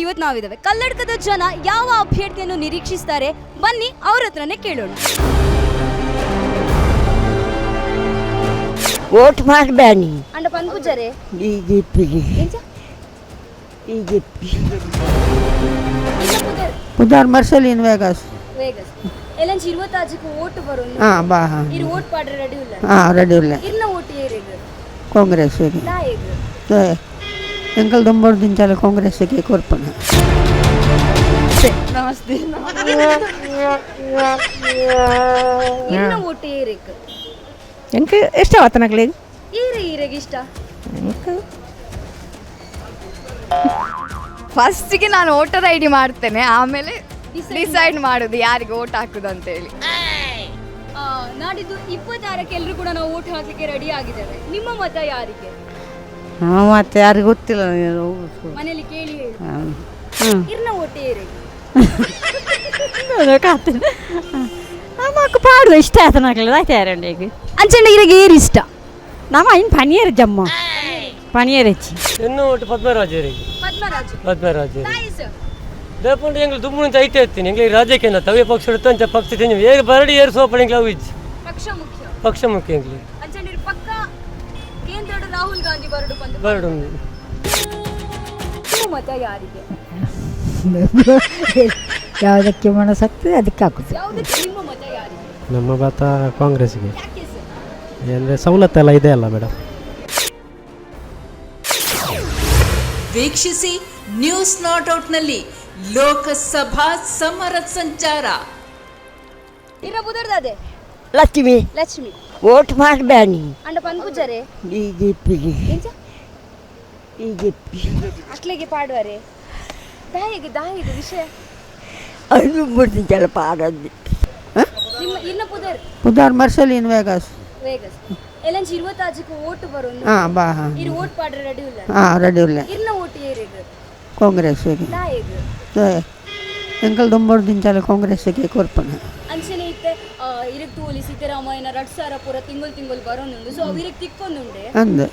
ಕ್ಷೇತ್ರದಲ್ಲಿ ಇವತ್ತು ನಾವಿದ್ದಾವೆ. ಕನ್ನಡಕದ ಜನ ಯಾವ ಅಭ್ಯರ್ಥಿಯನ್ನು ನಿರೀಕ್ಷಿಸ್ತಾರೆ? ಬನ್ನಿ ಅವ್ರ ಹತ್ರನೇ ಕೇಳೋಣ. ವೋಟ್ ಮಾಡಬೇಡಿ. ಅಂಡ ಪನ್ಪೂಜಾರೆ ಬಿ ಜೆ ಪಿಗೆ ಬಿ ಜೆ ಪಿ ಉದಾರ ಮರ್ಸಲಿನ ವೇಗಾಸ್. ವೇಗಸ್. ಎಲ್ಲ ಇರುವತ್ತಾಜಿಗೆ ಓಟ್ ಬರೋಣ. ಹಾಂ ಬಾ ಹಾಂ. ಇರು ಓಟ್ ಪಾಡ್ರೆ ರೆಡಿ ಇಲ್ಲ ಹಾಂ ರೆಡಿ ಇಲ್ಲ ಇರ್ನ ಓಟ್ ಏರಿಗ ಕಾಂಗ್ರೆಸ್ ಲಾಯಕ್ ಎಂಕಲ್ ದೊಂಬರು ದಿಂಚಾಲ ಕಾಂಗ್ರೆಸ್ಸಿಗೆ ಕೊರ್ಪಣ ಇರ್ನ ವೋಟ್ ಏರಿಗ എനിക്ക് ഇഷ്ടമാത്തനക്കളെ ಏರಿ ಈರೆಗೆ ಇಷ್ಟ എനിക്ക് ಫಸ್ಟಿಗೆ ನಾನು ವೋಟರ್ ಐ ಡಿ ಮಾಡ್ತೇನೆ ಆಮೇಲೆ ಡಿಸೈಡ್ ಮಾಡೋದು ಯಾರಿಗೆ ವೋಟ್ ಹಾಕುದು ಅಂತೇಳಿ ಆ, ನಾಡಿದ್ದು ಇಪ್ಪತ್ತಾರಕ್ಕೆ ಎಲ್ಲರೂ ಕೂಡ ನಾವು ವೋಟ್ ಹಾಕ್ಲಿಕ್ಕೆ ರೆಡಿ ಆಗಿದ್ದೇವೆ ನಿಮ್ಮ ಮತ ಯಾರಿಗೆ ಹಾಂ ಮತ್ತೆ ಯಾರಿಗೂ ಗೊತ್ತಿಲ್ಲ ಮನೇಲಿ ಕೇಳಿ ಹೇಳಿ. ಹ್ಞೂ ಇರ್ನ ನಮಕ್ ಪಾಡುವ ಇಷ್ಟ ಆಯ್ತು ನಕ್ಲೆ ಆಯ್ತು ಯಾರಂಡಿಗೆ ಅಂಚಂಡ ಇರೆಗೆ ಏರಿ ಇಷ್ಟ? ನಮ್ಮ ಐನ್ ಪನಿಯರ್ ಜಮ್ಮ. ಪನಿಯರ್ ಹೆಚ್ಚಿ. ಎನ್ನು ಒಟ್ಟು ಪದ್ಮರಾಜರಿಗೆ ಪದ್ಮರಾಜು. ಪದ್ಮರಾಜ ತಾಯಿ ಸರ್ ದೇಪುಂಡು ಎಂಗ್ಲು ದುಮ್ಮು ಅಂತ ಐತೆ ಇರ್ತೀನಿ ಎಂಗ್ಲಿಗೆ ರಾಜ್ಯಕ್ಕೆ ತವೇ ಪಕ್ಷ ಇಡುತ್ತಂತೆ ಪಕ್ಷ ತಿಂಜು ಏರ್ ಬರಡಿ ಏರ್ ಸೋಪಡಿ ಎಂಗ್ಲು ಅವು ಇಜ್ಜಿ. ಪಕ್ಷ ಮುಖ್ಯ. ಪಕ್ಷ ಮುಖ್ಯ ಎಂಗ್ಲಿ ರಾಹುಲ್ ಗಾಂಧಿ ಬರಡು ಬಂದು ಬರಡು. ನಿಮ್ಮ ಮತ ಯಾರಿಗೆ? ಯಾವುದಕ್ಕೆ ಮನಸ್ಸಾಗ್ತದೆ ಅದಕ್ಕೆ ಹಾಕುತ್ತೆ ಯಾವುದಕ್ಕೆ ನಿಮ್ಮ ಮತ ಯಾರಿಗೆ? ನಮ್ಮ ಭಾತ ಕಾಂಗ್ರೆಸ್ಗೆ ಯಾಕೆ ಸರ್? ಅಂದರೆ ಸವಲತ್ತೆಲ್ಲ ಇದೆ ಅಲ್ಲ ಮೇಡಮ್? ವೀಕ್ಷಿಸಿ ನ್ಯೂಸ್ ನಾಟ್ ಔಟ್ನಲ್ಲಿ ಲೋಕಸಭಾ ಸಮರ ಸಂಚಾರ. ಇರಬಹುದು ಬುದರ್ದಾದೆ ಲಕ್ಷ್ಮಿ. ಲಕ್ಷ್ಮಿ. ಓಟ್ ಮಾಡಬೇಡಿ ಅಂಡ ಪಂದ್ ಪೂಜಾರೆ ಬಿ ಜೆ ಪಿಗೆ ಎಂಚ? ಬಿ ಜೆ ಪಿ ಅಕ್ಲಿಗೆ ಪಾಡುವರೆ. ದಾಯಿಗೆ ದಾಯಿ ವಿಷಯ. ಅದು ಬಿಡ್ತಿದ್ದಲ್ಲ ಪಾಡದ್ದು ನಿಮ್ಮ ಇನ್ನ ಪುದರ್? ಪುದಾರ್ ಮರ್ಸಲಿನ್ ವೇಗಾಸ್. ವೇಗಸ್. ಎಲ್ಲಂಚ ಇರುವತ್ತಾಜಕ್ಕೆ ಓಟ್ ಬರೋದು ಹಾ ಬಾ ಹಾ. ಇರು ಓಟ್ ಪಾಡ್ರೆ ರೆಡಿ ಇಲ್ಲ. ಹಾ ರೆಡಿ ಇಲ್ಲ. ಇರ್ನ ಓಟ್ ಕಾಂಗ್ರೆಸ್ ಕಾಂಗ್ರೆಸ್ಗೆ ದಾಯಿಗೆ. ಎಂಕಲ್ ದೊಂಬರ್ ಕಾಂಗ್ರೆಸ್ ಕಾಂಗ್ರೆಸ್ಗೆ ಕೊರ್ಪಣ ಅಂಚನೆ ಇತ್ತೆ. ಇರಕ್ ತೂಲಿ ಸಿದ್ದರಾಮಯ್ಯನ ರಡ್ ಸಾರ ಪೂರ ತಿಂಗಳು ತಿಂಗಳು ಬರೋನುಂಡು ಸೊ ಅವಿರಕ್ ತಿಕ್ಕೊಂದುಂಡೆ ಅಂದೆ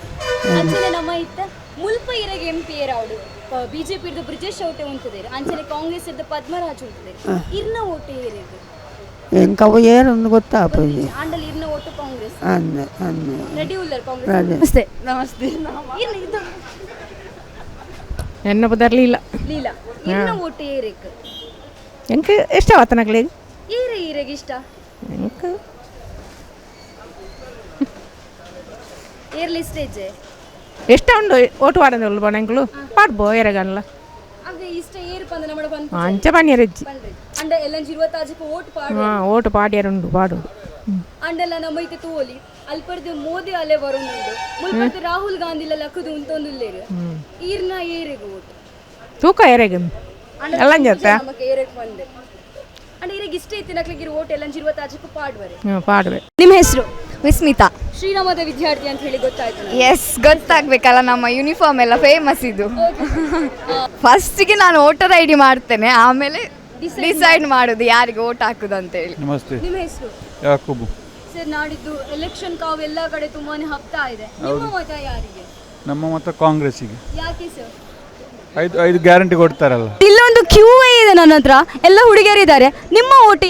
ಅಂಚನೆ ನಮ್ಮ ಇತ್ತ ಮುಲ್ಪ ಇರಗೆ ಎಂ ಪಿ ಏರಾವಡು ಬಿಜೆಪಿ ಇರ್ದು ಬ್ರಿಜೇಶ್ ಔಟೆ ಉಂಟದೇರು ಅಂಚನೆ ಕಾಂಗ್ರೆಸ್ ಇರ್ದು ಪದ್ಮರಾಜ್ ಉಂಟದೇರು ಇರ್ನ ಓಟೆ ಏರಿಗ ಎಂಕವು ಏನೊಂದು ಗೊತ್ತಾಪೋಜಿ ಆಂಡಲ್ ಇರ್ನ ಓಟು ಕಾಂಗ್ರೆಸ್ ಅಂದೆ ಅಂದೆ ರೆಡಿ ಉಲ್ಲರ್ ಕಾಂಗ್ರೆಸ್ ರೆಡಿ ನಮಸ್ತೆ ನಮಸ್ತೆ ಇರ್ನ ಇದು എന്നെ പുതർലില്ല ಲೀಲಾ ಇರ್ನ ಓಟೆ ಏರಿಗ എനിക്ക് ഇഷ്ടമാത്തനക്കളെ ಏರೆ ಈರೆಗೆ ಇಷ್ಟ നിങ്ങൾക്ക് ಇರ್ಲಿ ಸ್ಟೇಜ್ ಇಷ್ಟ ಉಂಡು ಓಟು ಪಾಡೋದು ಪಣಂಗಳು ಪಾಡ್ಬೋ ಎರಗಲ್ಲ ಅಂದ್ರೆ ಇಷ್ಟ ಏರ್ಪ ಅಂದ್ರೆ ನಮ್ಮ ಬಂದ್ ಅಂಚ ಪನ್ನೀರ್ ಅಂಡ பண்றது அந்த எல்லாம் இருபத்தாஜுக்கு ஓட்டு பாடு ಹಾಂ ಓಟು ಪಾಡ್ಯರುಂಡು ಪಾಡು ಅಂಡೆಲ್ಲ ನಮ್ಮ ಇತ್ತೆ ತೋಲಿ ಅಲ್ಪರ್ದು ಮೋದಿ ಅಲೆ ಬರೋದು ಮುಲ್ಪರ್ದು ರಾಹುಲ್ ಗಾಂಧಿ ಎಲ್ಲ ಲಕ್ಕದು ಉಂತೊಂದುಲ್ಲೇರು ಈರ್ನ ಏರಿಗೆ ಓಟ್ ತೂಕ ಎರಗನ್ ಎಲ್ಲ ಜೊತೆ ನಮಗೆ ಬಂದೆ ಆಂಡ್ ಇರಿಗೆ ಇಷ್ಟ ಇತ್ತಿನಕ್ಲಿಗೆ ಓಟೆಲ್ ಅಂಜಿರುವ ತಾಜಕ್ಕು ಪಾಡ್ವರೆ. ಪಾಡ್ವೆ. ನಿಮ್ಮ ಹೆಸರು? ವಿಸ್ಮಿತಾ. ಶ್ರೀರಾಮದ ವಿದ್ಯಾರ್ಥಿ ಅಂತ ಹೇಳಿ ಗೊತ್ತಾಯ್ತು ಎಸ್ ಗೊತ್ತಾಗ್ಬೇಕಲ್ಲ ನಮ್ಮ ಯೂನಿಫಾರ್ಮ್ ಎಲ್ಲ ಫೇಮಸ್ ಇದು. ಫಸ್ಟಿಗೆ ನಾನು ವೋಟರ್ ಐ ಡಿ ಮಾಡ್ತೇನೆ ಆಮೇಲೆ ಡಿಸೈಡ್ ಮಾಡುದು ಯಾರಿಗೆ ವೋಟ್ ಹಾಕುದು ಅಂತ ಹೇಳಿ ನಮಸ್ತೆ. ನಿಮ್ಮ ಹೆಸರು? ಸರ್ ನಾಡಿದ್ದು ಎಲೆಕ್ಷನ್ ಕಾವ್ ಎಲ್ಲ ಕಡೆ ತುಂಬಾನೇ ಹಬ್ತಾ ಇದೆ. ನಿಮ್ಮ ಮತ ಯಾರಿಗೆ? ನಮ್ಮ ಮತ ಕಾಂಗ್ರೆಸ್ಸಿಗೆ. ಯಾಕೆ ಸರ್? ಐದು ಐದು ಗ್ಯಾರಂಟಿ ಕೊಡ್ತಾರಲ್ಲ. ಇಲ್ಲೊಂದು ಕ್ಯೂ ಇದೆ ನನ್ನ ಹತ್ರ. ಎಲ್ಲ ಹುಡುಗಿಯರಿದ್ದಾರೆ. ನಿಮ್ಮ ಓಟಿ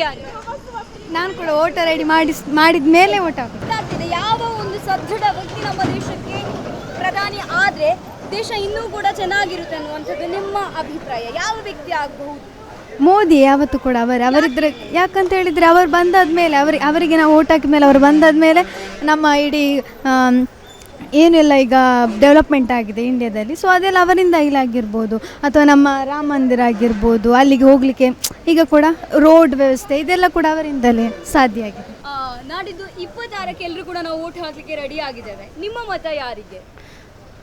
ನಾನು ಕೂಡ ವೋಟರ್ ಐ ಡಿ ಮಾಡಿ ಮಾಡಿದ ಮೇಲೆ ಓಟ ಆಗ್ತದೆ ಗೊತ್ತಾಗ್ತಿದೆ ಯಾವ ಒಂದು ಸದೃಢ ವ್ಯಕ್ತಿ ನಮ್ಮ ದೇಶಕ್ಕೆ ಪ್ರಧಾನಿ ಆದ್ರೆ ದೇಶ ಇನ್ನೂ ಕೂಡ ಚೆನ್ನಾಗಿರುತ್ತೆ ಅನ್ನುವಂಥದ್ದು ನಿಮ್ಮ ಅಭಿಪ್ರಾಯ. ಯಾವ ವ್ಯಕ್ತಿ ಆಗಬಹುದು? ಮೋದಿ ಯಾವತ್ತು ಕೂಡ ಅವರು ಅವರಿದ್ರೆ ಯಾಕಂತ ಹೇಳಿದ್ರೆ ಅವರು ಬಂದಾದ್ಮೇಲೆ ಅವರಿಗೆ ಅವರಿಗೆ ನಾವು ಓಟ್ ಹಾಕಿದ ಮೇಲೆ ಅವರು ಬಂದಾದ ಮೇಲೆ ನಮ್ಮ ಇಡೀ ಆಮ್, ಏನೆಲ್ಲ ಈಗ ಡೆವಲಪ್ಮೆಂಟ್ ಆಗಿದೆ ಇಂಡಿಯಾದಲ್ಲಿ ಸೊ ಅದೆಲ್ಲ ಅವರಿಂದ ಇಲ್ಲಾಗಿರ್ಬೋದು ಅಥವಾ ನಮ್ಮ ರಾಮ ಮಂದಿರ ಆಗಿರ್ಬೋದು ಅಲ್ಲಿಗೆ ಹೋಗ್ಲಿಕ್ಕೆ ಈಗ ಕೂಡ ರೋಡ್ ವ್ಯವಸ್ಥೆ ಇದೆಲ್ಲ ಕೂಡ ಅವರಿಂದಲೇ ಸಾಧ್ಯ ಆಗಿದೆ. ಆ, ನಾಡಿದ್ದು ಇಪ್ಪತ್ತಾರಕ್ಕೆ ಎಲ್ಲರೂ ಕೂಡ ನಾವು ಓಟ್ ಹಾಕ್ಲಿಕ್ಕೆ ರೆಡಿ ಆಗಿದ್ದೇವೆ. ನಿಮ್ಮ ಮತ ಯಾರಿಗೆ?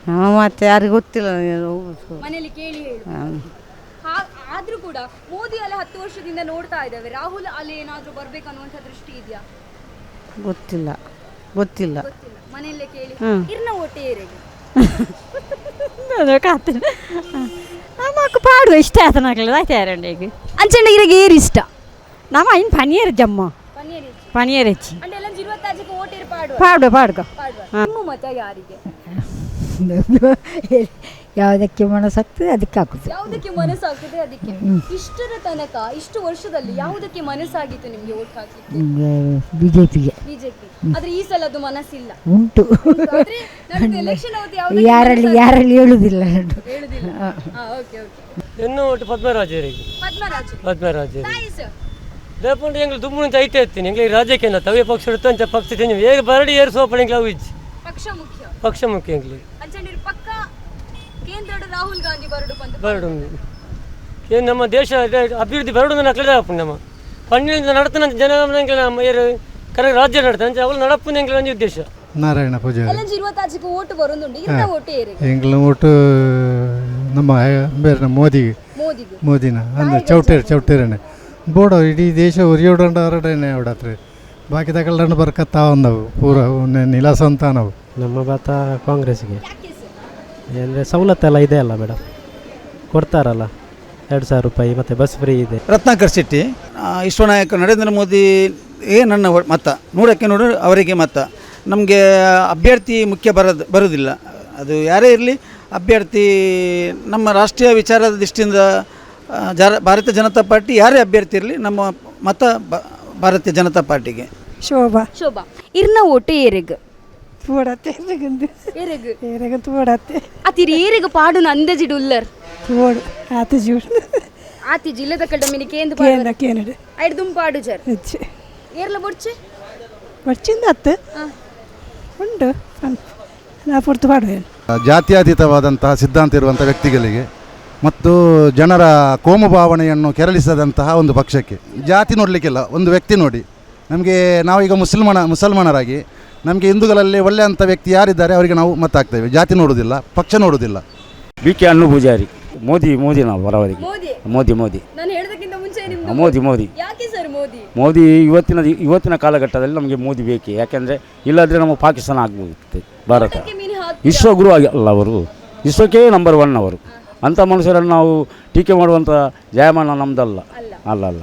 ಹಾಂ ಮತ್ತೆ ಯಾರಿಗೂ ಗೊತ್ತಿಲ್ಲ ಮನೆಯಲ್ಲಿ ಕೇಳಿ ಹೇಳು. ಹಾ- ಆದ್ರೂ ಕೂಡ ಮೋದಿ ಅಲೆ ಹತ್ತು ವರ್ಷದಿಂದ ನೋಡ್ತಾ ಇದ್ದೇವೆ. ರಾಹುಲ್ ಅಲ್ಲಿ ಏನಾದ್ರೂ ಬರ್ಬೇಕನ್ನುವಂಥ ದೃಷ್ಟಿ ಇದೆಯಾ? ಗೊತ್ತಿಲ್ಲ ಗೊತ್ತಿಲ್ಲ. ಗೊತ್ತಿಲ್ಲ. ಮನೆಯಲ್ಲೇ ಕೇಳಿ ಇರ್ನ ಒಟ್ಟೆ ಇರಗೆ ಕಾತೇನೆ మాకు పాడు ఇష్ట అతను అట్లా తాగుతారండి అంచండి ఇరగ ఏరు ఇష్ట నమ్మ ఆయన పనియరు జమ్మ పనియరు ఇచ్చి పాడు పాడుకో ಯಾವುದಕ್ಕೆ ಮನಸ್ಸಾಗ್ತದೆ ಅದಕ್ಕೆ ಹಾಕುದು ಯಾವುದಕ್ಕೆ ಮನಸ್ಸಾಗ್ತದೆ ಅದಕ್ಕೆ? ಇಷ್ಟರ ತನಕ ಇಷ್ಟು ವರ್ಷದಲ್ಲಿ ಯಾವುದಕ್ಕೆ ಮನಸ್ಸಾಗಿತ್ತು ನಿಮಗೆ ಓಟ್ ಹಾಕಿ ಬಿ ಜೆ ಪಿಗೆ ಬಿಜೆಪಿ ಆದ್ರೆ ಈ ಸಲ ಅದು ಮನಸ್ಸಿಲ್ಲ. ಉಂಟು. ಆದ್ರೆ ನಮ್ದು ಎಲೆಕ್ಷನ್ ಅವತ್ತು ಯಾವುದಕ್ಕೆ ಯಾರಲ್ಲಿ ಯಾರಲ್ಲಿ ಹೇಳುವುದಿಲ್ಲ ನಾನು ಹೇಳುದಿಲ್ಲ. ಓಕೆ ಓಕೆ ಎನ್ನು ಒಟ್ಟು ಪದ್ಮರಾಜರಿಗೆ? ಪದ್ಮರಾಜ್. ಪದ್ಮರಾಜರಿಗೆ. ನೈಸ್ ಲೇಪಂಡು ಎಂಗ್ಲು ಅಂತ ಐತೆ ಇರ್ತೀನಿ ಎಂಗ್ಲಿ ರಾಜ್ಯಕ್ಕೆ ತವೇ ಪಕ್ಷ ಇಡುತ್ತೆ ಅಂಚ ಪಕ್ಷ ಚೇಂಜ್ ಹೇಗೆ ಬರಡಿ ಏರು ಸೋಪಣ ಎಂಗ್ಲ ಪಕ್ಷ ಮುಖ್ಯ. ಪಕ್ಷ ಮುಖ್ಯ ಎಂಗ್ಲಿ. ಅಂಚಂಡಿರ್ ಪಕ್ಕ ಕೇಂದ್ರಡು ರಾಹುಲ್ ಗಾಂಧಿ ಬರಡು ಬಂದು ಬರಡು ಏನು ನಮ್ಮ ದೇಶ ಇದೆ- ಅಭಿವೃದ್ಧಿ ಬರಡು ನಕ್ಲದ ಅಪ್ಪು ನಮ್ಮ ಪಣ್ಣಿನಿಂದ ನಡತನ ಜನ ನಮ್ಮ ಏರು ಕರೆ ರಾಜ್ಯ ನಡ್ತಾನೆ ಅಂಚ ಅವಳು ನಡಪ್ಪು ಎಂಗ್ಲ ಒಂಜಿ ಉದ್ದೇಶ ನಾರಾಯಣ ಪೂಜಾರಿ ಎಲಂಜಿ ഇരുപത്താച്ചിക്ക് വോട്ട് ಬರೋದುಂಡು ಇರ್ನ ವೋಟ್ ಏರಿ ಎಂಗ್ಲ ಒಟ್ಟು ನಮ್ಮ ಬೇರೆ ಮೋದಿಗೆ ಮೋದಿಗೆ ಮೋದಿನ ಅಂದ್ರೆ ಚೌಟೇರು ಚೌಟೇರನೆ ಬೋಡೋ ಇಡೀ ದೇಶ ಉರಿಯೋಡಂಡ ಹೊರಡನೆ ಅವಡತ್ರ ಬಾಕಿ ತಗೊಳ್ಳಂಡು ಬರ್ಕತ್ತಾ ಒಂದವು ಪೂರ ನಿಲಾಸ ಅಂತ ನಾವು ನಮ್ಮ ಭಾತ ಕಾಂಗ್ರೆಸ್ಗೆ ಯಾಕೆ ಸರ್ ಅಂದರೆ ಸವಲತ್ತೆಲ್ಲ ಇದೆ ಅಲ್ಲ ಮೇಡಮ್? ಕೊಡ್ತಾರಲ್ಲ ಎರಡು ಸಾವಿರ ರೂಪಾಯಿ ಮತ್ತು ಬಸ್ ಫ್ರೀ ಇದೆ. ರತ್ನಾಕರ್ ಶೆಟ್ಟಿ ವಿಶ್ವನಾಯಕ ನರೇಂದ್ರ ಮೋದಿ ಏ ನನ್ನ ಒ- ಮತ? ನೋಡೋಕ್ಕೆ ನೋಡು ಅವರಿಗೆ ಮತ. ನಮಗೆ ಅಭ್ಯರ್ಥಿ ಮುಖ್ಯ ಬರೋದು ಬರೋದಿಲ್ಲ. ಅದು ಯಾರೇ ಇರಲಿ ಅಭ್ಯರ್ಥಿ ನಮ್ಮ ರಾಷ್ಟ್ರೀಯ ವಿಚಾರದ ದೃಷ್ಟಿಯಿಂದ ಆ, ಜರ ಭಾರತೀಯ ಜನತಾ ಪಾರ್ಟಿ ಯಾರೇ ಅಭ್ಯರ್ಥಿ ಇರಲಿ ನಮ್ಮ ಮತ ಬ- ಭಾರತೀಯ ಜನತಾ ಪಾರ್ಟಿಗೆ. ಶೋಭಾ. ಶೋಭಾ. ಇರ್ನ ವೋಟ್ ಏರಿಗ್. ಎರೆಗಂದು. ಏರಿಗ್ ಎರೆಗ ತೋಡತ್ತೆ ಅತಿರ್ ಏರಿಗ್ ಪಾಡುನ ಅಂದಜಿಡು ಉಲ್ಲರ್ ತೋಡು ಆತ ಜೂಡು. ಆತಿ ಜಿಲ್ಲೆದ ಕಡೆ ಮಿನಿ ಕೇಂದ್ರ ಕೇಂದ್ರ ಕೇನಡು ಐಡ್ ದುಂ ಪಾಡು ಜರ್. ಹೆಚ್ಚು. ಏರ್ಲ ಬೊಡ್ಚೆ ಬರ್ಚಿಂದ ಅತ್ತು ಉಂಟು ನಾ ಪುರ್ತು ಪಾಡುವೇನು ಜಾತ್ಯತೀತವಾದಂತಹ ಸಿದ್ಧಾಂತ ಇರುವಂಥ ವ್ಯಕ್ತಿಗಳಿಗೆ ಮತ್ತು ಜನರ ಕೋಮ ಭಾವನೆಯನ್ನು ಕೆರಳಿಸದಂತಹ ಒಂದು ಪಕ್ಷಕ್ಕೆ. ಜಾತಿ ನೋಡಲಿಕ್ಕಿಲ್ಲ ಒಂದು ವ್ಯಕ್ತಿ ನೋಡಿ. ನಮಗೆ ನಾವೀಗ ಮುಸಲ್ಮಾನ ಮುಸಲ್ಮಾನರಾಗಿ ನಮಗೆ ಹಿಂದೂಗಳಲ್ಲಿ ಒಳ್ಳೆಯಂಥ ವ್ಯಕ್ತಿ ಯಾರಿದ್ದಾರೆ ಅವರಿಗೆ ನಾವು ಮತ ಹಾಕ್ತೇವೆ ಜಾತಿ ನೋಡುವುದಿಲ್ಲ ಪಕ್ಷ ನೋಡುವುದಿಲ್ಲ ಬಿ ಕೆ ಅಣ್ಣು ಪೂಜಾರಿ. ಮೋದಿ ಮೋದಿ ನಾವು ಬರವರಿಗೆ. ಮೋದಿ? ಮೋದಿ ಮೋದಿ. ನಾನು ಹೇಳೋದಕ್ಕಿಂತ ಮುಂಚೆ ನಿಮ್ದು ಮೋದಿ ಮೋದಿ. ಯಾಕೆ ಸರ್ ಮೋದಿ? ಮೋದಿ ಇವತ್ತಿನ ಇವತ್ತಿನ ಕಾಲಘಟ್ಟದಲ್ಲಿ ನಮಗೆ ಮೋದಿ ಬೇಕೇ? ಯಾಕೆಂದರೆ ಇಲ್ಲಾದರೆ ನಮ್ಮ ಪಾಕಿಸ್ತಾನ ಆಗ್ಬೋದು ಭಾರತ. ಅದಕ್ಕೆ ಗುರು ಆಗಲ್ಲ ವಿಶ್ವಗುರು ಆಗಿ ಅಲ್ಲ ಅವರು. ವಿಶ್ವಕ್ಕೆ ನಂಬರ್ ಒನ್ ಅವರು. ಅಂಥ ಮನುಷ್ಯರನ್ನು ನಾವು ಟೀಕೆ ಮಾಡುವಂಥ ಜಯಮಾನ ನಮ್ಮದಲ್ಲ ಅಲ್ಲ ಅಲ್ಲ.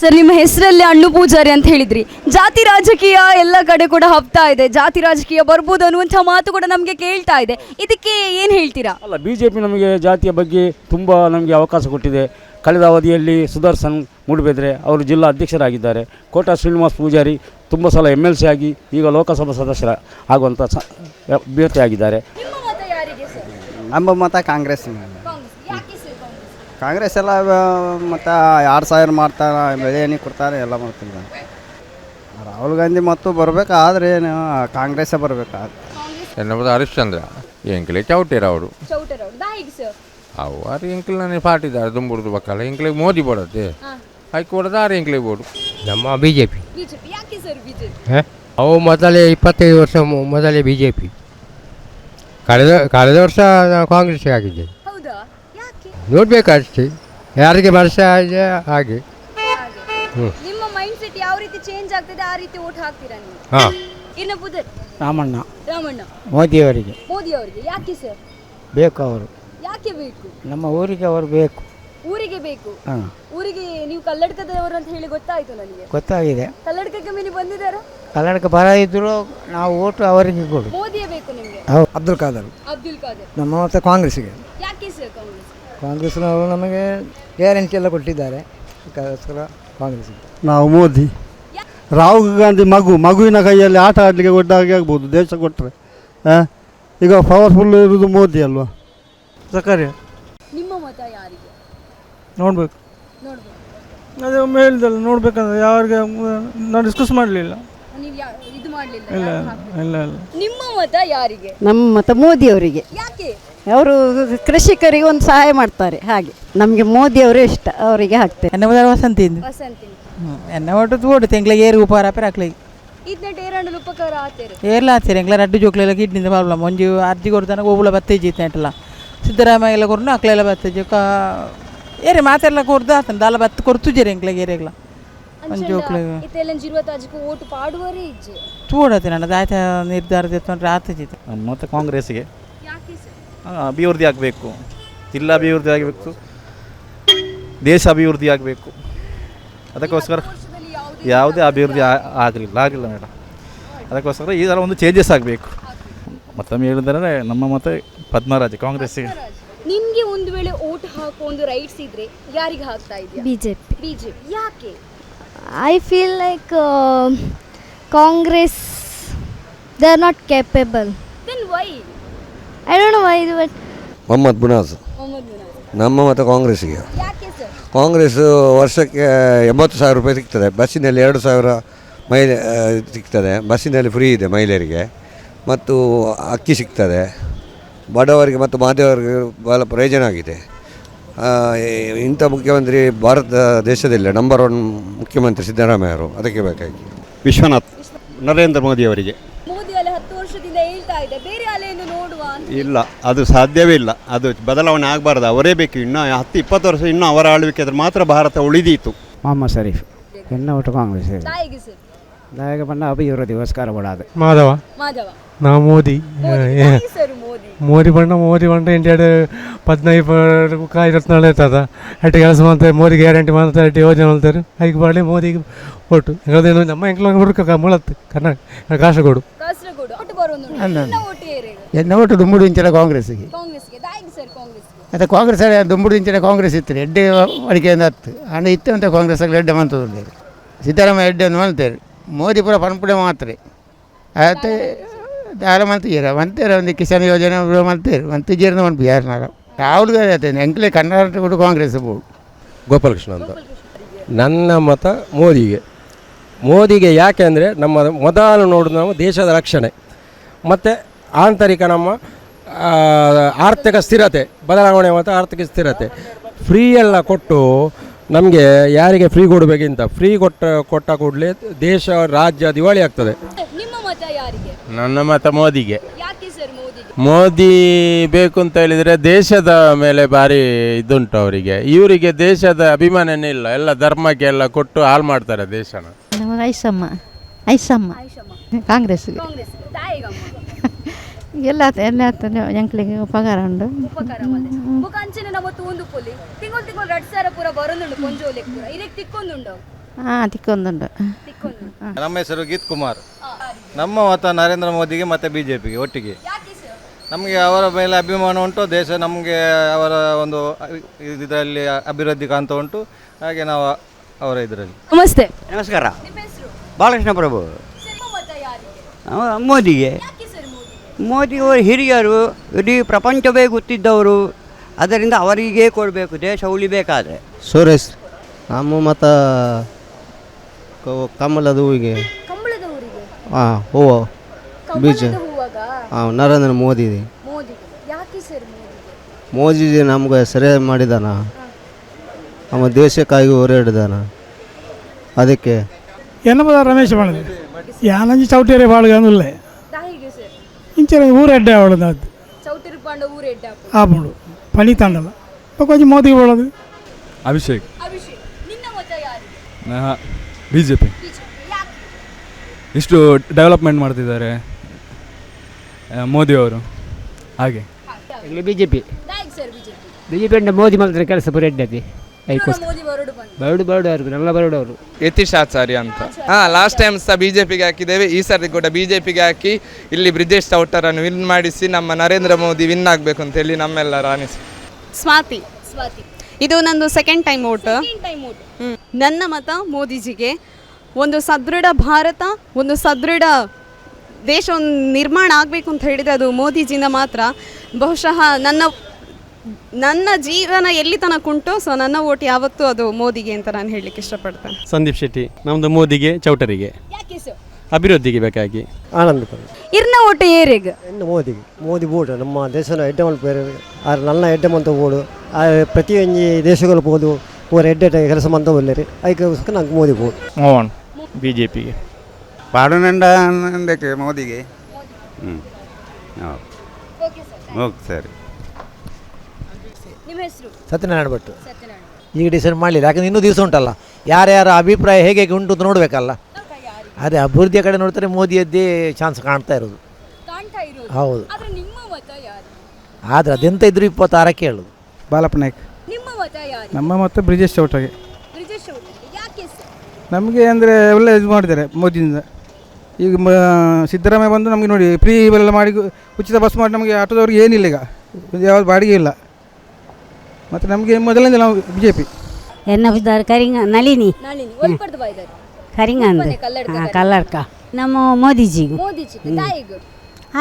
ಸರ್ ನಿಮ್ಮ ಹೆಸರಲ್ಲಿ ಹಣ್ಣು ಪೂಜಾರಿ ಅಂತ ಹೇಳಿದ್ರಿ. ಜಾತಿ ರಾಜಕೀಯ ಎಲ್ಲ ಕಡೆ ಕೂಡ ಹಬ್ತಾ ಇದೆ. ಜಾತಿ ರಾಜಕೀಯ ಬರ್ಬೋದು ಅನ್ನುವಂಥ ಮಾತು ಕೂಡ ನಮಗೆ ಕೇಳ್ತಾ ಇದೆ. ಇದಕ್ಕೆ ಏನು ಹೇಳ್ತೀರಾ? ಅಲ್ಲ ಬಿ ಜೆ ಪಿ ನಮಗೆ ಜಾತಿಯ ಬಗ್ಗೆ ತುಂಬ ನಮಗೆ ಅವಕಾಶ ಕೊಟ್ಟಿದೆ. ಕಳೆದ ಅವಧಿಯಲ್ಲಿ ಸುದರ್ಶನ್ ಮೂಡುಬೆದ್ರೆ ಅವರು ಜಿಲ್ಲಾ ಅಧ್ಯಕ್ಷರಾಗಿದ್ದಾರೆ. ಕೋಟಾ ಶ್ರೀನಿವಾಸ್ ಪೂಜಾರಿ ತುಂಬ ಸಲ ಎಂ ಎಲ್ ಸಿ ಆಗಿ ಈಗ ಲೋಕಸಭಾ ಸದಸ್ಯರ ಆಗುವಂಥ ಅಭ್ಯರ್ಥಿ ಆಗಿದ್ದಾರೆ ನಿಮ್ಮ ಮತ ಯಾರಿಗೆ ಸರ್? ನಮ್ಮ ಮತ ಕಾಂಗ್ರೆಸ್ ಕಾಂಗ್ರೆಸ್ ಎಲ್ಲ ಮತ್ತು ಎರಡು ಸಾವಿರ ಮಾಡ್ತಾರೆ ಬೆಳೆ ಎಣ್ಣೆ ಕೊಡ್ತಾರೆ ಎಲ್ಲ ಮಾಡ್ತಿದ್ದಾರೆ ರಾಹುಲ್ ಗಾಂಧಿ ಮತ್ತು ಬರಬೇಕು ಆದರೆ ಕಾಂಗ್ರೆಸ್ಸೇ ಬರಬೇಕಾದ್ರೆ ಎನ್ನಬಹುದು ಹರಿಶ್ಚಂದ್ರ ಎಂಕ್ಲೆ ಚೌಟೇರ ಅವರು. ಚೌಟರ್ ಅವರು ಎಂಕ್ಲೆ ನನಗೆ ಪಾಟಿದ್ದಾರೆ ದುಂಬುರ್ದು ಬಕ್ಕಲ್ಲ. ಎಂಕ್ಲೆ ಮೋದಿ ಬರುತ್ತೆ ಆಯ್ಕೆ ಆರು ಎಂಕ್ಲೆ ಬೋಡು ನಮ್ಮ ಬಿ ಜೆ ಪಿ ಬಿಜೆಪಿ ಯಾಕೆ ಬಿಜೆಪಿ? ಅವು ಮೊದಲೇ ಇಪ್ಪತ್ತೈದು ವರ್ಷ ಮೊದಲೇ ಬಿ ಜೆ ಪಿ ಕಳೆದ ಕಳೆದ ವರ್ಷ ಕಾಂಗ್ರೆಸ್ ಕಾಂಗ್ರೆಸ್ಗೆ ಆಗಿದ್ದೇವೆ ನೋಡಬೇಕು ಅಷ್ಟೇ ಯಾರಿಗೆ ವರ್ಷ ಇದೆ ಹಾಗೆ. ನಿಮ್ಮ ಮೈಂಡ್ ಸೆಟ್ ಯಾವ ರೀತಿ ಚೇಂಜ್ ಆಗ್ತದೆ ಆ ರೀತಿ ಓಟ್ ಹಾಕ್ತೀರಾ ನೀವು? ಹಾಂ. ಇನ್ನು ಬುಧರ್ ರಾಮಣ್ಣ. ರಾಮಣ್ಣ. ಮೋದಿಯವರಿಗೆ. ಮೋದಿ ಅವರಿಗೆ ಯಾಕೆ ಸರ್ ಬೇಕು ಅವರು. ಯಾಕೆ ಬೇಕು? ನಮ್ಮ ಊರಿಗೆ ಅವರು ಬೇಕು. ಊರಿಗೆ ಬೇಕು? ಹಾಂ. ಊರಿಗೆ ನೀವು ಕಲ್ಲಡ್ಕದವರು ಅಂತ ಹೇಳಿ ಗೊತ್ತಾಯ್ತು ನನಗೆ. ಗೊತ್ತಾಗಿದೆ. ಕಲ್ಲಡ್ಕಕ್ಕೆ ಮೇಲೆ ಬಂದಿದ್ದಾರಾ? ಕಲ್ಲಡಕ ಬರ ಇದ್ದರೂ ನಾವು ಓಟು ಅವರಿಗೆ ಕೊಡು ಮೋದಿಯೇ ಬೇಕು ನಿಮಗೆ. ಹೌದು. ಅಬ್ದುಲ್ ಖಾದರ್ ಅಬ್ದುಲ್ ಖಾದರ್ ನಮ್ಮ ಮತ್ತು ಕಾಂಗ್ರೆಸ್ಸಿಗೆ. ಕಾಂಗ್ರೆಸ್ನವರು ನಮಗೆ ಗ್ಯಾರಂಟಿ ಎಲ್ಲ ಕೊಟ್ಟಿದ್ದಾರೆ. ಅದಕ್ಕೋಸ್ಕರ ಕಾಂಗ್ರೆಸ್ ನಾವು ಮೋದಿ. ರಾಹುಲ್ ಗಾಂಧಿ ಮಗು ಮಗುವಿನ ಕೈಯಲ್ಲಿ ಆಟ ಆಡಲಿಕ್ಕೆ ಕೊಟ್ಟಾಗೆ ಆಗ್ಬೋದು ದೇಶ ಕೊಟ್ಟರೆ ಈಗ ಪವರ್ಫುಲ್ ಇರೋದು ಮೋದಿ ಅಲ್ವಾ? ಸಕಾರ್ಯ ನಿಮ್ಮ ಮತ ಯಾರಿಗೆ? ನೋಡಬೇಕು. ನೋಡ್ಬೋದು ಅದೇ ಒಮ್ಮೆ ಹೇಳಿದಲ್ಲ ನೋಡ್ಬೇಕಂದ್ರೆ ಯಾರಿಗೆ ನಾವು ಡಿಸ್ಕಸ್ ಮಾಡಲಿಲ್ಲ. ನೀವು ಯಾ ಇದು ಮಾಡಲಿಲ್ಲ ಇಲ್ಲ ಇಲ್ಲ ಇಲ್ಲ. ನಿಮ್ಮ ಮತ ಯಾರಿಗೆ? ನಮ್ಮ ಮತ ಮೋದಿಯವರಿಗೆ. ಯಾಕೆ? ಅವರು ಕೃಷಿಕರಿಗೆ ಒಂದು ಸಹಾಯ ಮಾಡ್ತಾರೆ ಹಾಗೆ. ನಮಗೆ ಮೋದಿಯವರೇ ಇಷ್ಟ ಅವರಿಗೆ ಹಾಕ್ತೇವೆ ಎನ್ನ ಮೊದಲ ವಸಂತಿಂದು ವಸಂತಿ ಎನ್ನ ಒಟ್ಟು ತೋಡು ತಿಂಗಳಿಗೆ ಏರು ಉಪಹಾರ ಹಾಪೆ ಹಾಕ್ಲಿ. ಇದನ್ನ ಏರಣ್ಣು ಉಪಕಾರ ಆತೇರು ಏರ್ಲ ಎಂಗ್ಲ ರಡ್ಡು ಜೋಕ್ಲೆಲ್ಲ ಕಿಡ್ನಿಂದ ಪ್ರಾಬ್ಲಮ್ ಒಂಜಿ ಅರ್ಜಿ ಕೊಡ್ತಾನೆ ಒಬ್ಬಳ ಬತ್ತೇಜಿ ಇತ್ತಂಟಲ್ಲ ಸಿದ್ದರಾಮಯ್ಯ ಎಲ್ಲ ಕೊರ್ನು ಅಕ್ಲೆಲ್ಲ ಬತ್ತೇಜಿ ಕಾ ಏರೆ ಮಾತೆಲ್ಲ ಕೊರ್ದು ಆತನ ದಾಲ ಬತ್ತು ಕೊರ್ತುಜೇರಿ ಎಂಗ್ಲಿಗೆ ಏರೆಗ್ಲ. ಒಂದು ಜೋಕ್ಲೆಗೆ ಓಟು ಪಾಡುವರೇ ಇಜ್ಜೆ. ತೋಡತ್ತೆ ನನ್ನ ದಾಯ್ತ ನಿರ್ಧಾರ ಆತಜಿತ್ತು ಮತ್ತೆ ಸರ್ ಅಭಿವೃದ್ಧಿ ಆಗಬೇಕು. ಜಿಲ್ಲಾ ಅಭಿವೃದ್ಧಿ ಆಗಬೇಕು. ದೇಶ ಅಭಿವೃದ್ಧಿ ಆಗಬೇಕು. ಅದಕ್ಕೋಸ್ಕರ ಯಾವುದೇ ಅಭಿವೃದ್ಧಿ ಆಗಲಿಲ್ಲ ಆಗಲಿಲ್ಲ ಮೇಡಮ್ ಅದಕ್ಕೋಸ್ಕರ ಈ ಥರ ಒಂದು ಚೇಂಜಸ್ ಆಗಬೇಕು. ಮತ್ತೊಮ್ಮೆ ಹೇಳಿದ್ರೆ ನಮ್ಮ ಮತ್ತೆ ಪದ್ಮರಾಜ್ ಕಾಂಗ್ರೆಸ್ಸಿಗೆ ನಿಮಗೆ ಒಂದು ವೇಳೆ ಓಟ್ ಹಾಕೋ ಒಂದು ರೈಟ್ಸ್ ಇದ್ರೆ ಯಾರಿಗೆ ಹಾಕ್ತಾ ಇದೆಯಾ ಬಿ ಜೆ ಪಿ ಯಾಕೆ I feel like Congress they are not capable then why I don't know why but Mohammed ಬುನಾಜ್ Munaz ನಮ್ಮ ಮತ್ತು ಕಾಂಗ್ರೆಸ್ಸಿಗೆ. ಯಾಕೆ ಸರ್? ಕಾಂಗ್ರೆಸ್ ವರ್ಷಕ್ಕೆ ಎಂಬತ್ತು ಸಾವಿರ ರೂಪಾಯಿ ಸಿಗ್ತದೆ. ಬಸ್ಸಿನಲ್ಲಿ ಎರಡು ಸಾವಿರ ಮಹಿಳೆ ಸಿಗ್ತದೆ. ಬಸ್ಸಿನಲ್ಲಿ ಫ್ರೀ ಇದೆ ಮಹಿಳೆಯರಿಗೆ. ಮತ್ತು ಅಕ್ಕಿ ಸಿಗ್ತದೆ. ಬಡವರಿಗೆ ಮತ್ತು ಮಾಧ್ಯಮವರಿಗೆ ಭಾಳ ಪ್ರಯೋಜನ ಆಗಿದೆ. ಇಂಥ ಮುಖ್ಯಮಂತ್ರಿ ಭಾರತ ದೇಶದಲ್ಲೇ ನಂಬರ್ ಒನ್ ಮುಖ್ಯಮಂತ್ರಿ ಸಿದ್ದರಾಮಯ್ಯರು ಅದಕ್ಕೆ ಬೇಕಾಗಿ ವಿಶ್ವನಾಥ್ ನರೇಂದ್ರ ಮೋದಿ ಅವರಿಗೆ. ಮೋದಿ ಅಲ್ಲಿ ಹತ್ತು ವರ್ಷದಿಂದ ಹೇಳ್ತಾ ಇದೆ ಬೇರೆ ಅಲೆಯನ್ನು ನೋಡುವ ಅಂತ ಇಲ್ಲ ಅದು ಸಾಧ್ಯವೇ ಇಲ್ಲ. ಅದು ಬದಲಾವಣೆ ಆಗಬಾರ್ದು. ಅವರೇ ಬೇಕು. ಇನ್ನೂ ಹತ್ತು ಇಪ್ಪತ್ತು ವರ್ಷ ಇನ್ನೂ ಅವರ ಆಳ್ವಿಕೆ ಇದ್ರೆ ಮಾತ್ರ ಭಾರತ ಉಳಿದೀತು. ಮೊಹಮ್ಮದ್ ಶರೀಫ್ ಎನ್ನ ಒಟ್ಟು ಕಾಂಗ್ರೆಸ್ ಸರ್. ದಾಯಕ ಬಂದ ಅಭಿವೃದ್ಧಿಗೋಸ್ಕರ ಬಿಡಾದು ಮಾಧವ? ಮಾಧವ. ನಾ ಮೋದಿ. ಸರ್ ಮೋದಿ. ಮೋದಿ ಬಣ್ಣ ಮೋದಿ ಬಣ್ಣ ಇಂಡಿಯಾಡ್ ಪದ್ನೈದು ಕಾಯಿ ನಾಳೆ ಇರ್ತದ ಅಟ್ಟು ಕೆಲಸ ಮಾಡ್ತಾರೆ ಮೋದಿ ಗ್ಯಾರಂಟಿ ಮಾಡ್ತಾರೆ ಅಟ್ಟಿ ಯೋಜನೆ ಮಾಡ್ತಾರೆ. ಹಾಗೆ ಬಾಳೆ ಮೋದಿಗೆ ಒಟ್ಟು ನಮ್ಮ ಎಂಕ್ಲಂಗೆ ಹುಡುಕ ಮುಳತ್ತು ಕರ್ನಾಟಕ ಕಾಸರಗೋಡು. ದುಂಬುಡು ಇಂಚಿನ ಕಾಂಗ್ರೆಸ್ಸಿಗೆ? ಕಾಂಗ್ರೆಸ್ಗೆ ತಾಯಿಗೆ ಸರ್ ಕಾಂಗ್ರೆಸ್ಗೆ ಮತ್ತು ಕಾಂಗ್ರೆಸ್ ದುಂಬುಡು ಇಂಚಿನ ಕಾಂಗ್ರೆಸ್ ಇತ್ತು ಎಡ್ಡೆ ಅಡಿಕೆಯಿಂದ ಹತ್ತು. ಹಣ ಇತ್ತು ಅಂತ ಕಾಂಗ್ರೆಸ್ ಆಗಲಿ ಎಡ್ಡೆ ಮಂತದ್ದು ಸಿದ್ದರಾಮಯ್ಯ ಎಡ್ಡೆ ಒಂದು ಮಂತೇರು. ಮೋದಿ ಪುರ ಪನ್ಪುಡೆ ಮಾತ್ರ ಆಯ್ತು ಯಾರ ಮಂತಿದ್ದೀರ ಮಂತೇರ ಒಂದು ಕಿಸಾನ್ ಯೋಜನೆ ಮಂತೇರು ಮಂತು ಜೀರ್ನ ಮನ್ಪು ರಾಹುಲ್ ಗಾಂಧಿ ಆಯ್ತು ಎಂಕ್ಲೆ ಕರ್ನಾಟಕ ಬಿಟ್ಟು ಕಾಂಗ್ರೆಸ್ ಬೋರ್ಡ್. ಗೋಪಾಲಕೃಷ್ಣ ಅಂತ. ನನ್ನ ಮತ ಮೋದಿಗೆ. ಮೋದಿಗೆ ಯಾಕೆ ಅಂದರೆ ನಮ್ಮ ಮೊದಲು ನೋಡೋದು ನಾವು ದೇಶದ ರಕ್ಷಣೆ. ಮತ್ತು ಆಂತರಿಕ ನಮ್ಮ ಆ, ಆರ್ಥಿಕ ಸ್ಥಿರತೆ ಬದಲಾವಣೆ ಮತ್ತು ಆರ್ಥಿಕ ಸ್ಥಿರತೆ. ಫ್ರೀ ಎಲ್ಲ ಕೊಟ್ಟು ನಮಗೆ ಯಾರಿಗೆ ಫ್ರೀ ಕೊಡಬೇಕಿಂತ ಫ್ರೀ ಕೊಟ್ಟ ಕೊಟ್ಟ ಕೂಡಲೇ ದೇಶ ರಾಜ್ಯ ದಿವಾಳಿ ಆಗ್ತದೆ. ನಿಮ್ಮ ಮತ ಯಾರಿಗೆ? ನನ್ನ ಮತ ಮೋದಿಗೆ. ಯಾಕೆ ಸರ್ ಮೋದಿಗೆ? ಮೋದಿ ಬೇಕು ಅಂತ ಹೇಳಿದರೆ ದೇಶದ ಮೇಲೆ ಭಾರಿ ಇದುಂಟು ಅವರಿಗೆ. ಇವರಿಗೆ ದೇಶದ ಅಭಿಮಾನನೇ ಇಲ್ಲ. ಎಲ್ಲ ಧರ್ಮಕ್ಕೆ ಎಲ್ಲ ಕೊಟ್ಟು ಹಾಳು ಮಾಡ್ತಾರೆ ದೇಶನ. ಐಸಮ್ಮ ಐಸಮ್ಮ ಕಾಂಗ್ರೆಸ್ ಕಾಂಗ್ರೆಸ್ ತಾಯಿಗಮ್ಮ. ಎಲ್ಲ ಎಲ್ಲ ಎಂಕ್ಲಿಗೆ ಉಪಕಾರ ಉಂಡು ಉಪಕಾರ ಮಲ್ದೆ ಬೊಕ ಅಂಚನೆ ನಮ್ಮ ತೂಂದು ಪೊಲಿ. ತಿಂಗಳು ತಿಂಗಳು ರಡ್ ಸಾವಿರ ಪೂರ ಬರೋದುಂಡು ಕೊಂಜೋಲೆಕ್ ಪೂರ. ಇದಕ್ಕೆ ತಿಕ್ಕೊಂದುಂಡು ಹಾಂ ತಿಕ್ಕೊಂದುಂಡು ತಿಕ್ಕೊಂಡು ನಮ್ಮ ಹೆಸರು ಗೀತ್ ಕುಮಾರ್. ನಮ್ಮ ಮತ ನರೇಂದ್ರ ಮೋದಿಗೆ ಮತ್ತೆ ಬಿ ಜೆ ಪಿಗೆ ಒಟ್ಟಿಗೆ. ಯಾಕೆ ಸರ್ ನಮಗೆ ಅವರ ಮೇಲೆ ಅಭಿಮಾನ ಉಂಟು ದೇಶ ನಮಗೆ ಅವರ ಒಂದು ಇದರಲ್ಲಿ ಅಭಿವೃದ್ಧಿ ಕಾಣ್ತಾ ಉಂಟು. ಹಾಗೆ ನಾವು ಅವರ ಇದರಲ್ಲಿ. ನಮಸ್ತೆ. ನಮಸ್ಕಾರ. ನಿಮ್ಮ ಹೆಸರು ಬಾಲಕೃಷ್ಣ ಪ್ರಭು. ಸರ್ ನಿಮ್ಮ ಮತ ಯಾರಿಗೆ? ಅವ ಮೋದಿಗೆ. ಮೋದಿಯವರು ಹಿರಿಯರು ಇಡೀ ಪ್ರಪಂಚವೇ ಗೊತ್ತಿದ್ದವರು ಅದರಿಂದ ಅವರಿಗೆ ಕೊಡಬೇಕು ದೇಶ ಉಳಿಬೇಕಾದ್ರೆ. ಸುರೇಶ್ ನಮ್ಮ ಮತ ಕಮಲದ ಹೂವಿಗೆ ಕಂಬಳದ ಊರಿಗೆ? ಹಾಂ ಹೂವು. ಬೀಜ. ಕಮಲದ ಹೂವಾಗ? ಹಾಂ ನರೇಂದ್ರ ಮೋದಿ ಮೋದಿಗೆ ಯಾಕೆ ಸರ್ ಮೋದಿಗೆ ಮೋದಿಜಿ ನಮ್ಗೆ ಸರಿಯಾಗಿ ಮಾಡಿದಾನ. ನಮ್ಮ ದೇಶಕ್ಕಾಗಿ ಹೋರಾಡಿದಾನ. ಅದಕ್ಕೆ ಏನಪ್ಪ ರಮೇಶ್ ಮಾಡಿದೆ ಯಾನಂಜಿ ಚೌಟೇರಿ ಬಾಳ್ಗೆ ಅಂದುಲ್ಲೆ ಸರ್ ಊರು ಊರ ಎಡ್ಡೆ ಅವಳದು ಅದು. ಚೌಟಿರು ಪಾಂಡ ಊರು ಎಡ್ಡಾಪು ಆಪುಡು ಪಣಿ ತಂಡಲ್ಲ ಕೊಂಚ ಮೋದಿ ಬರೋದು ಅಭಿಷೇಕ್. ಅಭಿಷೇಕ್ ನಿನ್ನ ಮತ ಯಾರಿಗೆ? B J P BJP. ಇಷ್ಟು ಡೆವಲಪ್ಮೆಂಟ್ ಮಾಡ್ತಿದ್ದಾರೆ ಮೋದಿ ಅವರು. ಹಾಗೆ. ಇಲ್ಲಿ ಬಿ ಜೆ ಪಿ ತಾಯಿಗೆ sir BJP. B J P Modi ಮಾಡಿದ್ರೆ ಕೆಲಸ ಪೂರ ಎಡ್ಡತಿ. ಮೋದಿ ಬರೋಡು ಅವರು ಯತೀಶ್ ಆಚಾರ್ಯ ಅಂತ. ಹಾಂ ಲಾಸ್ಟ್ ಟೈಮ್ ಸಹ ಬಿ ಜೆ ಪಿಗೆ ಹಾಕಿದ್ದೇವೆ. ಈ ಸರ್ತಿ ಕೂಡ ಬಿ ಜೆ ಪಿಗೆ ಹಾಕಿ ಇಲ್ಲಿ ಬ್ರಿಜೇಶ್ ಚೌಟರನ್ನು ವಿನ್ ಮಾಡಿಸಿ ನಮ್ಮ ನರೇಂದ್ರ ಮೋದಿ ವಿನ್ ಆಗಬೇಕು ಅಂತೇಳಿ ನಮ್ಮೆಲ್ಲರ ಅನಿಸಿ ಸ್ವಾತಿ. ಸ್ವಾತಿ. ಇದು ನಂದು second time vote second time vote ನನ್ನ ಮತ ಮೋದಿಜಿಗೆ. ಒಂದು ಸದೃಢ ಭಾರತ ಒಂದು ಸದೃಢ ದೇಶ ಒಂದು ನಿರ್ಮಾಣ ಆಗಬೇಕು ಅಂತ ಹೇಳಿದರೆ ಅದು ಮೋದಿಜಿಯಿಂದ ಮಾತ್ರ. ಬಹುಶಃ ನನ್ನ ನನ್ನ ಜೀವನ ಎಲ್ಲಿ ತನಕ ಉಂಟು ಸೊ ನನ್ನ ಓಟ್ ಯಾವತ್ತೂ ಅದು ಮೋದಿಗೆ ಅಂತ ನಾನು ಹೇಳಲಿಕ್ಕೆ ಇಷ್ಟಪಡ್ತೇನೆ. ಸಂದೀಪ್ ಶೆಟ್ಟಿ ನಮ್ದು ಮೋದಿಗೆ ಚೌಟರಿಗೆ. ಅಭಿವೃದ್ಧಿಗೆ ಬೇಕಾಗಿ. ಆನಂದ್ ಇರ್ನ ಓಟ್ ಏರಿಗ ಇನ್ನು ಮೋದಿಗೆ. ಮೋದಿ ಬೋಡು ನಮ್ಮ ದೇಶನ ಎಡ್ಡೆ ಮಲ್ಪೇರು ಆದ್ರೆ ನನ್ನ ಎಡ್ಡೆ ಮಂತ ಬೋಡು ಆ ಪ್ರತಿಯೊಂದು ದೇಶಗಳು ಓದು ಅವರ ಎಡ್ಡೆ ಕೆಲಸ ಮಂತ ಒಳ್ಳೆರಿ ಅದಕ್ಕೋಸ್ಕರ ನಂಗೆ ಮೋದಿ ಬೋಡು ಮೋಹನ್ ಬಿ ಜೆ ಪಿಗೆ ಪಾಡುನಂಡಕ್ಕೆ ಮೋದಿಗೆ? ಹ್ಞೂ ಓಕೆ ಸರ್ ಓಕೆ ಸರಿ. ನಿಮ್ಮ ಹೆಸರು? ಸತ್ಯನಾರಾಯಣ ಭಟ್. ಸತ್ಯನಾರಾಯಣ ಈಗ ಡಿಸೈಡ್ ಮಾಡಲಿಲ್ಲ. ಯಾಕಂದ್ರೆ ಇನ್ನೂ ದಿವಸ ಉಂಟಲ್ಲ. ಯಾರ್ಯಾರ ಅಭಿಪ್ರಾಯ ಹೇಗೆ ಹೇಗೆ ಉಂಟು ಅಂತ ನೋಡಬೇಕಲ್ಲ. ಅದೇ ಅಭಿವೃದ್ಧಿಯ ಕಡೆ ನೋಡ್ತಾರೆ ಮೋದಿಯದ್ದೇ ಚಾನ್ಸ್ ಕಾಣ್ತಾ ಇರೋದು. ಕಾಣ್ತಾ ಇರೋದು? ಹೌದು. ಆದ್ರೆ ನಿಮ್ಮ ಮತ ಯಾರು? ಆದರೆ ಅದೆಂತ ಇದ್ರು ಇಪ್ಪತ್ತಾರಕ್ಕೆ ಹೇಳೋದು. ಬಾಲಪ್ಪ ನಾಯ್ಕ. ನಿಮ್ಮ ಮತ ಯಾರು ನಮ್ಮ ಮತ್ತು ಬ್ರಿಜೇಶ್ ಚೌಟಗೆ ಬ್ರಿಜೇಶ್ ಚೌಧರಿ ಯಾಕೆ ಸರ್ ನಮಗೆ ಅಂದರೆ ಒಳ್ಳೆ ಇದು ಮಾಡಿದ್ದಾರೆ ಮೋದಿಯಿಂದ. ಈಗ ಮ ಸಿದ್ದರಾಮಯ್ಯ ಬಂದು ನಮಗೆ ನೋಡಿ ಫ್ರೀ ಇವೆಲ್ಲ ಮಾಡಿ ಉಚಿತ ಬಸ್ ಮಾಡಿ ನಮಗೆ ಆಟೋದವ್ರಿಗೆ ಏನಿಲ್ಲ ಈಗ. ಯಾವ್ದು ಬಾಡಿಗೆ ಇಲ್ಲ. ಮತ್ತು ನಮಗೆ ಮೊದಲಿಂದ ನಾವು ಬಿಜೆಪಿ. ಜೆ ಪಿ ಎನ್ನ ಬಿದ್ದಾರು ಕರಿಂಗ ನಳಿನಿ? ನಳಿನಿ ಒಲ್ಪಡ್ದು ಬಾಯ್ದಾರೆ ಕರಿಂಗ ಅಂದ್ರೆ ಕಲ್ಲಡ್ಕ ನಮ್ಮ ಮೋದಿಜಿಗು.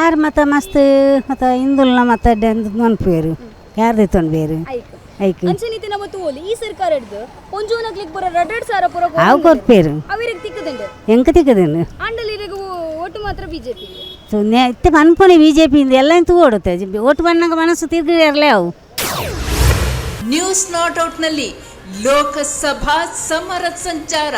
ಆರ್ ಮತ್ತೆ ಆರು ಮತ್ತು ಮಸ್ತ್ ಮತ್ತೆ ಹಿಂದುಲ್ನ ಮತ್ತು ಮನ್ಪೇರು ಯಾರ್ದು ತೊಂದೇರು ಬೇರು ಐಕ್. ಐಕ್. ಅಂಚನಿತಿ ನಮ್ಮ ತೂಲಿ ಈ ಸರ್ಕಾರ ಹಿಡ್ದು ಒಂಜೂನಕ್ಲಿಕ್ ಪುರ ರಡ್ರಡ್ ಸಾರ ಪುರ ಅವು ಕೊರ್ಪೇರು ಅವರಿಗೆ ತಿಕ್ಕದಂಡು ಎಂಕ ತಿಕ್ಕದೇನು ಆಂಡಲಿರಿಗೂ ಒಟ್ಟು ಮಾತ್ರ ಬಿಜೆಪಿ ಸೊ ನೆ ಇತ್ತೆ ಮನ್ಪೊನೆ ಬಿ ಜೆ ಪಿಯಿಂದ ಎಲ್ಲ ಬಣ್ಣಗ ಮನಸ್ಸು ತಿರ್ಗಿರಲೇ ಅವು. ನ್ಯೂಸ್ ನಾಟ್ ಔಟ್ನಲ್ಲಿ ಲೋಕಸಭಾ ಸಮರ ಸಂಚಾರ.